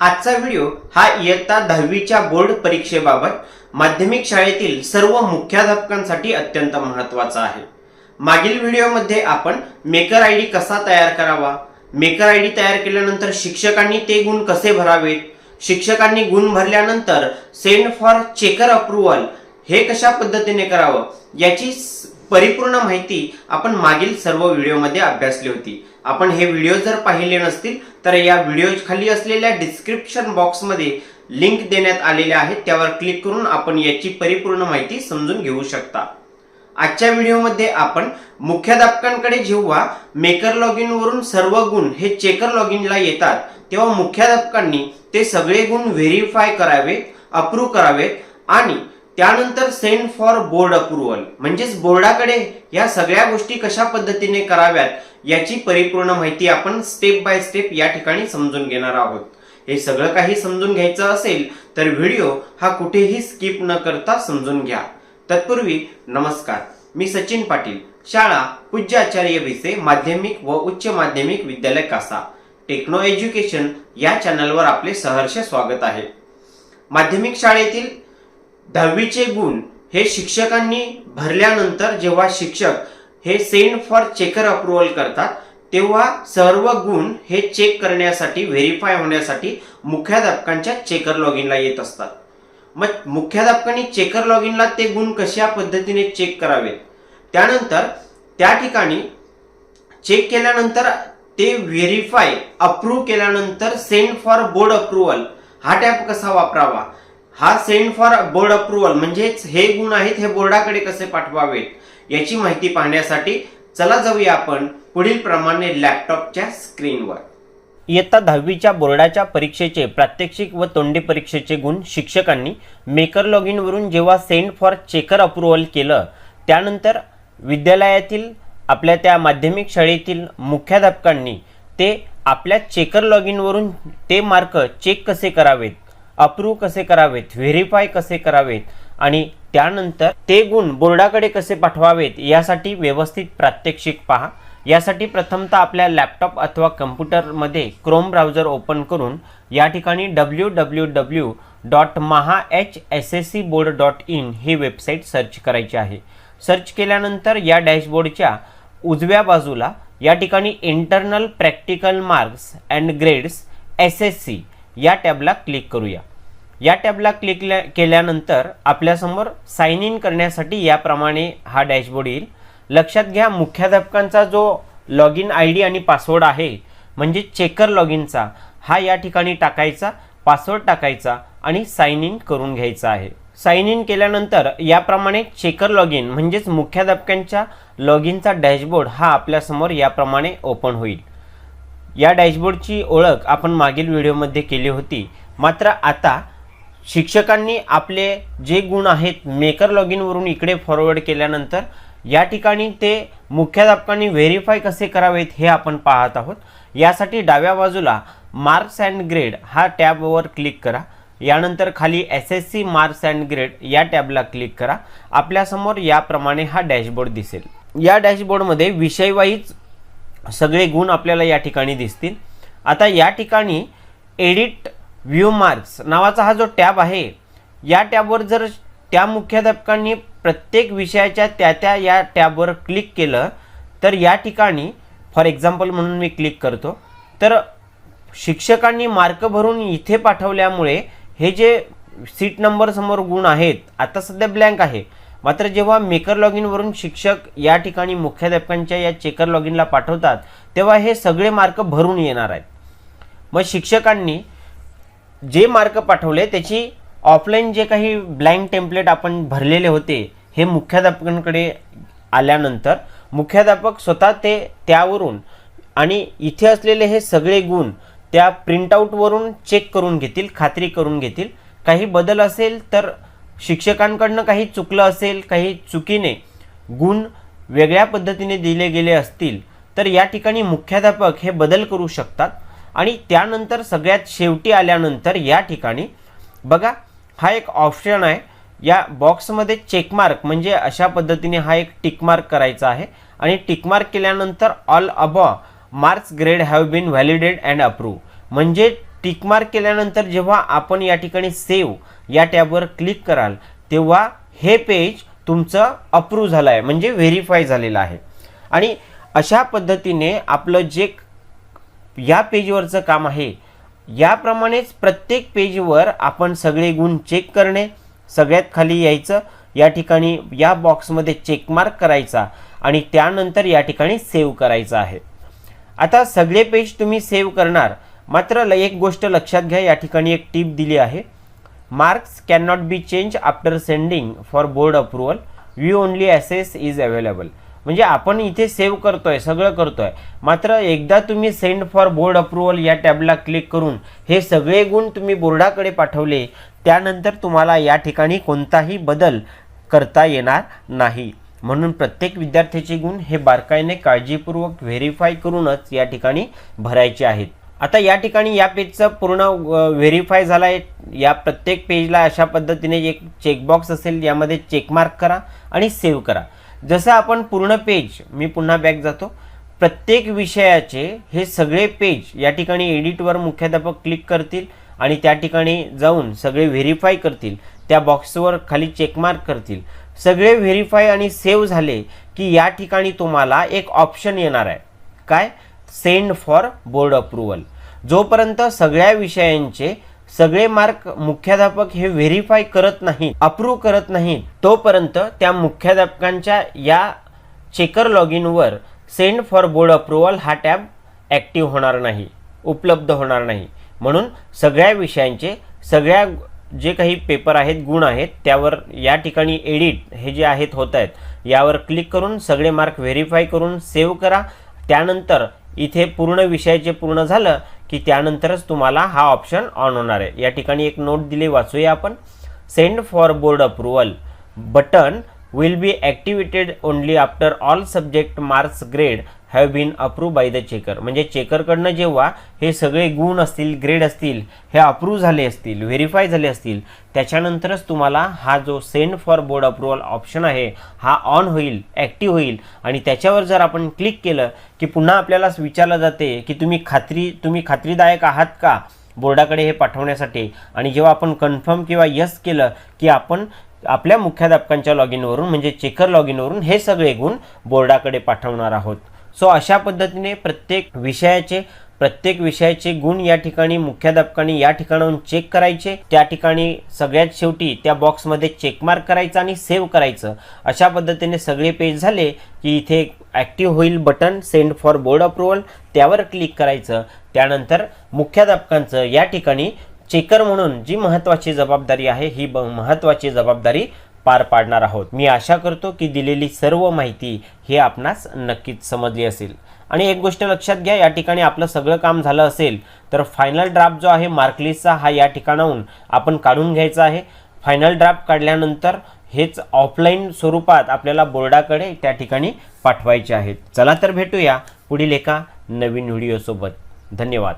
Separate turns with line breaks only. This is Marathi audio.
आजचा व्हिडिओ हा इयत्ता दहावीच्या बोर्ड परीक्षेबाबत माध्यमिक शाळेतील सर्व मुख्याध्यापकांसाठी अत्यंत महत्त्वाचा आहे. मागील व्हिडिओमध्ये आपण मेकर आय डी कसा तयार करावा? मेकर आय डी तयार केल्यानंतर शिक्षकांनी ते गुण कसे भरावेत? शिक्षकांनी गुण भरल्यानंतर सेंड फॉर चेकर अप्रुव्हल हे कशा पद्धतीने करावं? याची परिपूर्ण माहिती आपण मागील सर्व व्हिडिओमध्ये अभ्यासली होती. आपण हे व्हिडिओ जर पाहिले नसतील तर या व्हिडिओ खाली असलेल्या डिस्क्रिप्शन बॉक्समध्ये लिंक देण्यात आलेल्या आहेत. त्यावर क्लिक करून आपण याची परिपूर्ण माहिती समजून घेऊ शकता. आजच्या व्हिडिओमध्ये आपण मुख्याध्यापकांकडे जेव्हा मेकर लॉगिन वरून सर्व गुण हे चेकर लॉगिनला येतात तेव्हा मुख्याध्यापकांनी ते सगळे गुण व्हेरीफाय करावेत अप्रूव्ह करावेत आणि त्यानंतर सेंड फॉर बोर्ड अप्रुव्हल म्हणजेच बोर्डाकडे या सगळ्या गोष्टी कशा पद्धतीने कराव्यात याची परिपूर्ण माहिती आपण स्टेप बाय स्टेप या ठिकाणी समजून घेणार आहोत. हे सगळं काही समजून घ्यायचं असेल तर व्हिडिओ हा कुठेही स्किप न करता समजून घ्या. तत्पूर्वी नमस्कार. मी सचिन पाटील शाळा पूज्य आचार्य भिसे माध्यमिक व उच्च माध्यमिक विद्यालय कासा. टेक्नो एज्युकेशन या चॅनलवर आपले सहर्ष स्वागत आहे. माध्यमिक शाळेतील दहावीचे गुण हे शिक्षकांनी भरल्यानंतर जेव्हा शिक्षक हे सेंड फॉर चेकर अप्रुव्हल करतात तेव्हा सर्व गुण हे चेक करण्यासाठी व्हेरीफाय होण्यासाठी मुख्याध्यापकांच्या चेकर लॉगिनला येत असतात. मग मुख्याध्यापकांनी चेकर लॉगिनला ते गुण कशा पद्धतीने चेक करावेत? त्यानंतर त्या ठिकाणी चेक केल्यानंतर ते व्हेरीफाय अप्रूव्ह केल्यानंतर सेंड फॉर बोर्ड अप्रुव्हल हा टॅप कसा वापरावा? हा सेंड फॉर बोर्ड अप्रुव्हल म्हणजेच हे गुण आहेत हे बोर्डाकडे कसे पाठवावेत याची माहिती पाहण्यासाठी चला जाऊया आपण पुढील प्रमाणे लॅपटॉपच्या स्क्रीनवर इयत्ता दहावीच्या बोर्डाच्या परीक्षेचे प्रात्यक्षिक व तोंडी परीक्षेचे गुण शिक्षकांनी मेकर लॉग इनवरून जेव्हा सेंड फॉर चेकर अप्रुव्हल केलं त्यानंतर विद्यालयातील आपल्या त्या माध्यमिक शाळेतील मुख्याध्यापकांनी ते आपल्या चेकर लॉग इनवरून ते मार्क चेक कसे करावेत अप्रूव्ह कसे करावेत व्हेरीफाय कसे करावेत आणि त्यानंतर ते गुण बोर्डाकडे कसे पाठवावेत यासाठी व्यवस्थित प्रात्यक्षिक पहा. यासाठी प्रथमतः आपल्या लॅपटॉप अथवा कम्प्युटरमध्ये क्रोम ब्राउझर ओपन करून या ठिकाणी W W W dot Maha H S S C board dot in he website search करायची आहे. सर्च केल्यानंतर या डॅशबोर्डच्या उजव्या बाजूला या ठिकाणी internal practical marks and grades S S C या टॅबला क्लिक करूया. या टॅबला क्लिक केल्यानंतर आपल्यासमोर साइन इन करण्यासाठी याप्रमाणे हा डॅशबोर्ड येईल. लक्षात घ्या मुख्याध्यापकांचा जो लॉग इन आय डी आणि पासवर्ड आहे म्हणजे चेकर लॉग इनचा हा या ठिकाणी टाकायचा पासवर्ड टाकायचा आणि साइन इन करून घ्यायचा आहे. साइन इन केल्यानंतर याप्रमाणे चेकर लॉग इन म्हणजेच मुख्याध्यापकांच्या लॉग इनचा डॅशबोर्ड हा आपल्यासमोर याप्रमाणे ओपन होईल. या डॅशबोर्डची ओळख आपण मागील व्हिडिओमध्ये केली होती. मात्र आता शिक्षकांनी आपले जे गुण आहेत मेकर लॉग इनवरून इकडे फॉरवर्ड केल्यानंतर या ठिकाणी ते मुख्याध्यापकांनी व्हेरीफाय कसे करावेत हे आपण पाहत आहोत. यासाठी डाव्या बाजूला मार्क्स अँड ग्रेड हा टॅबवर क्लिक करा. यानंतर खाली S S C marks and grade या टॅबला क्लिक करा. आपल्यासमोर याप्रमाणे हा डॅशबोर्ड दिसेल. या डॅशबोर्डमध्ये विषयवाईज सगळे गुण आपल्याला या ठिकाणी दिसतील. आता या ठिकाणी एडिट व्ह्यू मार्क्स नावाचा हा जो टॅब आहे या टॅबवर जर त्या मुख्याध्यापकांनी प्रत्येक विषयाच्या त्या त्या या टॅबवर क्लिक केलं तर या ठिकाणी फॉर एक्झाम्पल म्हणून मी क्लिक करतो तर शिक्षकांनी मार्क भरून इथे पाठवल्यामुळे हे जे सीट नंबरसमोर गुण आहेत आता सध्या ब्लँक आहे. मात्र जेव्हा मेकर लॉग इनवरून शिक्षक या ठिकाणी मुख्याध्यापकांच्या या चेकर लॉग इनला पाठवतात तेव्हा हे सगळे मार्क भरून येणार आहेत. मग शिक्षकांनी जे मार्क पाठवले त्याची ऑफलाईन जे काही ब्लँक टेम्पलेट आपण भरलेले होते हे मुख्याध्यापकांकडे आल्यानंतर मुख्याध्यापक स्वतः ते त्यावरून आणि इथे असलेले हे सगळे गुण त्या प्रिंटआउटवरून चेक करून घेतील खात्री करून घेतील. काही बदल असेल तर शिक्षकांकडनं काही चुकलं असेल काही चुकीने गुण वेगळ्या पद्धतीने दिले गेले असतील तर या ठिकाणी मुख्याध्यापक हे बदल करू शकतात. आणि त्यानंतर सगळ्यात शेवटी आल्यानंतर या ठिकाणी बघा हा एक ऑप्शन आहे. या बॉक्समध्ये चेकमार्क म्हणजे अशा पद्धतीने हा एक टिकमार्क करायचा आहे. आणि टिकमार्क केल्यानंतर all above marks grade have been validated and approve म्हणजे टिकमार्क केल्यानंतर जेव्हा आपण या ठिकाणी सेव्ह या टॅबवर क्लिक कराल तेव्हा हे पेज तुमचं अप्रूव्ह झालं आहे म्हणजे व्हेरीफाय झालेलं आहे. आणि अशा पद्धतीने आपलं जे या पेजवरचं काम आहे याप्रमाणेच प्रत्येक पेजवर आपण सगळे गुण चेक करणे सगळ्यात खाली यायचं या ठिकाणी या बॉक्समध्ये चेकमार्क करायचा आणि त्यानंतर या ठिकाणी सेव्ह करायचं आहे. आता सगळे पेज तुम्ही सेव्ह करणार मात्र ल- एक गोष्ट लक्षात घ्या या ठिकाणी एक टीप दिली आहे. Marks can not be change after sending for board approval we only access is available म्हणजे आपण इथे सेव्ह करतो आहे सगळं करतो आहे मात्र एकदा तुम्ही सेंड फॉर बोर्ड अप्रुव्हल या टॅबला क्लिक करून हे सगळे गुण तुम्ही बोर्डाकडे पाठवले त्यानंतर तुम्हाला या ठिकाणी कोणताही बदल करता येणार नाही. म्हणून प्रत्येक विद्यार्थ्याचे गुण हे बारकाईने काळजीपूर्वक व्हेरीफाय करूनच या ठिकाणी भरायचे आहेत. आता या ठिकाणी या पेजचं पूर्ण व्हेरीफाय झाला आहे या प्रत्येक पेजला अशा पद्धतीने एक चेकबॉक्स असेल यामध्ये चेकमार्क करा आणि सेव्ह करा. जसं आपण पूर्ण पेज मी पुन्हा बॅक जातो. प्रत्येक विषयाचे हे सगळे पेज या ठिकाणी एडिटवर मुख्याध्यापक क्लिक करतील आणि त्या ठिकाणी जाऊन सगळे व्हेरीफाय करतील. त्या बॉक्सवर खाली चेकमार्क करतील. सगळे व्हेरीफाय आणि सेव्ह झाले की या ठिकाणी तुम्हाला एक ऑप्शन येणार आहे. काय? Send for board approval. जोपर्यंत सगळ्या विषयांचे सगळे मार्क मुख्याध्यापक हे व्हेरीफाय करत नाहीत अप्रूव्ह करत नाहीत तोपर्यंत त्या मुख्याध्यापकांच्या या चेकर लॉग इनवर सेंड फॉर बोर्ड अप्रुव्हल हा टॅब ॲक्टिव्ह होणार नाही उपलब्ध होणार नाही. म्हणून सगळ्या विषयांचे सगळ्या जे काही पेपर आहेत गुण आहेत त्यावर या ठिकाणी एडिट हे जे आहेत होत आहेत यावर क्लिक करून सगळे मार्क व्हेरीफाय करून सेव्ह करा. त्यानंतर इथे पूर्ण विषयाचे पूर्ण झालं की त्यानंतरच तुम्हाला हा ऑप्शन ऑन होणार आहे. या ठिकाणी एक नोट दिली वाचूया आपण. Send for board approval button will be activated only after all subject marks grade have been approve by the checker म्हणजे चेकरकडनं जेव्हा हे सगळे गुण असतील ग्रेड असतील हे अप्रूव्ह झाले असतील व्हेरीफाय झाले असतील त्याच्यानंतरच तुम्हाला हा जो send for board approval option आहे हा ऑन होईल ॲक्टिव्ह होईल. आणि त्याच्यावर जर आपण क्लिक केलं की पुन्हा आपल्याला विचारलं जाते की तुम्ही खात्री तुम्ही खात्रीदायक आहात का? बोर्डाकडे हे पाठवण्यासाठी. आणि जेव्हा आपण कन्फर्म किंवा यस केलं की आपण आपल्या मुख्याध्यापकांच्या लॉग इनवरून म्हणजे चेकर लॉग इनवरून हे सगळे गुण बोर्डाकडे पाठवणार आहोत. सो अशा पद्धतीने प्रत्येक विषयाचे प्रत्येक विषयाचे गुण या ठिकाणी मुख्याध्यापकांनी या ठिकाणाहून चेक करायचे. त्या ठिकाणी सगळ्यात शेवटी त्या बॉक्समध्ये चेकमार्क करायचं आणि सेव्ह करायचं. अशा पद्धतीने सगळे पेज झाले की इथे ॲक्टिव्ह होईल button send for board approval त्यावर क्लिक करायचं. त्यानंतर मुख्याध्यापकांचं या ठिकाणी चेकर म्हणून जी महत्त्वाची जबाबदारी आहे ही ब महत्त्वाची जबाबदारी पार पाडणार आहोत. मी आशा करतो की दिलेली सर्व माहिती ही आपणास नक्कीच समजली असेल. आणि एक गोष्ट लक्षात घ्या या ठिकाणी आपलं सगळं काम झालं असेल तर फायनल ड्राफ्ट जो आहे मार्कलिस्टचा हा या ठिकाणाहून आपण काढून घ्यायचा आहे. फायनल ड्राफ्ट काढल्यानंतर हेच ऑफलाईन स्वरूपात आपल्याला बोर्डाकडे त्या ठिकाणी पाठवायचे आहेत. चला तर भेटूया पुढील एका नवीन व्हिडिओसोबत. धन्यवाद.